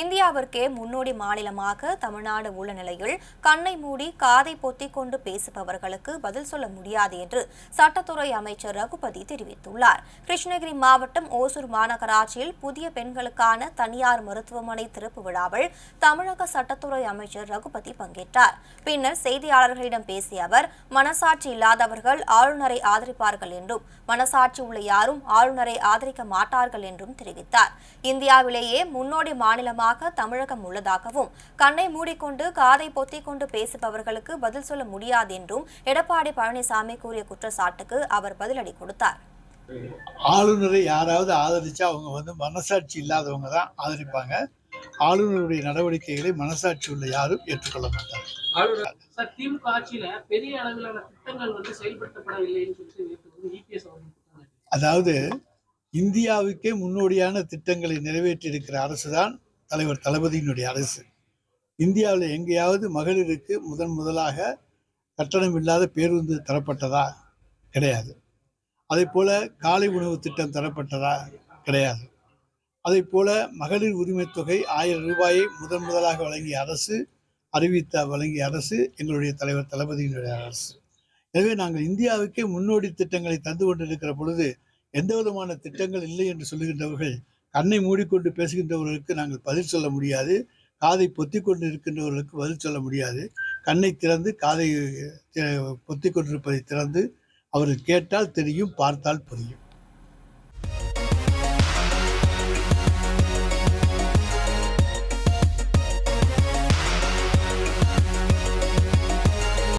இந்தியாவிற்கே முன்னோடி மாநிலமாக தமிழ்நாடு உள்ள நிலையில் கண்ணை மூடி காதை பொத்திக் கொண்டு பேசுபவர்களுக்கு பதில் சொல்ல முடியாது என்று சட்டத்துறை அமைச்சர் ரகுபதி தெரிவித்துள்ளார். கிருஷ்ணகிரி மாவட்டம் ஓசூர் மாநகராட்சியில் புதிய பெண்களுக்கான தனியார் மருத்துவமனை திறப்பு விழாவில் தமிழக சட்டத்துறை அமைச்சர் ரகுபதி பங்கேற்றார். பின்னர் செய்தியாளர்களிடம் பேசிய அவர் மனசாட்சி இல்லாதவர்கள் ஆளுநரை ஆதரிப்பார்கள் என்றும் மனசாட்சி உள்ள யாரும் ஆளுநரை ஆதரிக்க மாட்டார்கள் என்றும் தெரிவித்தார். இந்தியாவிலேயே முன்னோடி மாநிலமாக தமிழகம் உள்ளதாகவும் கண்ணை மூடிக்கொண்டு காதை பொத்திக் கொண்டு பேசுபவர்களுக்கு பதில் சொல்ல முடியாது என்றும் எடப்பாடி பழனிசாமி கூறிய குற்றச்சாட்டுக்கு அவர் பதிலடி கொடுத்தார். ஆளுநரை யாராவது ஆதரிச்சா அவங்க வந்து மனசாட்சி இல்லாதவங்க தான் ஆதரிப்பாங்க. ஆளுநருடைய நடவடிக்கைகளை மனசாட்சி உள்ள யாரும் ஏற்றுக்கொள்ள மாட்டாங்க. திமுக ஆட்சியில பெரிய அளவிலான திட்டங்கள் வந்து செயல்படுத்தப்படவில்லைன்னு சொல்லிட்டு. அதாவது இந்தியாவுக்கே முன்னோடியான திட்டங்களை நிறைவேற்றியிருக்கிற அரசு தான் தலைவர் தளபதியினுடைய அரசு. இந்தியாவில் எங்கேயாவது மகளிருக்கு முதன் முதலாக கட்டணம் இல்லாத பேருந்து தரப்பட்டதா? கிடையாது. அதே போல காலை உணவு திட்டம் தரப்பட்டதா? கிடையாது. அதே போல மகளிர் உரிமை தொகை ஆயிரம் ரூபாயை முதன் முதலாக வழங்கிய அரசு அறிவித்த வழங்கிய அரசு எங்களுடைய தலைவர் தளபதியினுடைய அரசு. எனவே நாங்கள் இந்தியாவுக்கே முன்னோடி திட்டங்களை தந்து கொண்டிருக்கிற பொழுது எந்த விதமான திட்டங்கள் இல்லை என்று சொல்லுகின்றவர்கள் கண்ணை மூடிக்கொண்டு பேசுகின்றவர்களுக்கு நாங்கள் பதில் சொல்ல முடியாது. காதை பொத்தி கொண்டு இருக்கின்றவர்களுக்கு பதில் சொல்ல முடியாது. கண்ணை திறந்து காதை பொத்தி கொண்டிருப்பதை திறந்து அவர்கள் கேட்டால் தெரியும் பார்த்தால் புரியும்.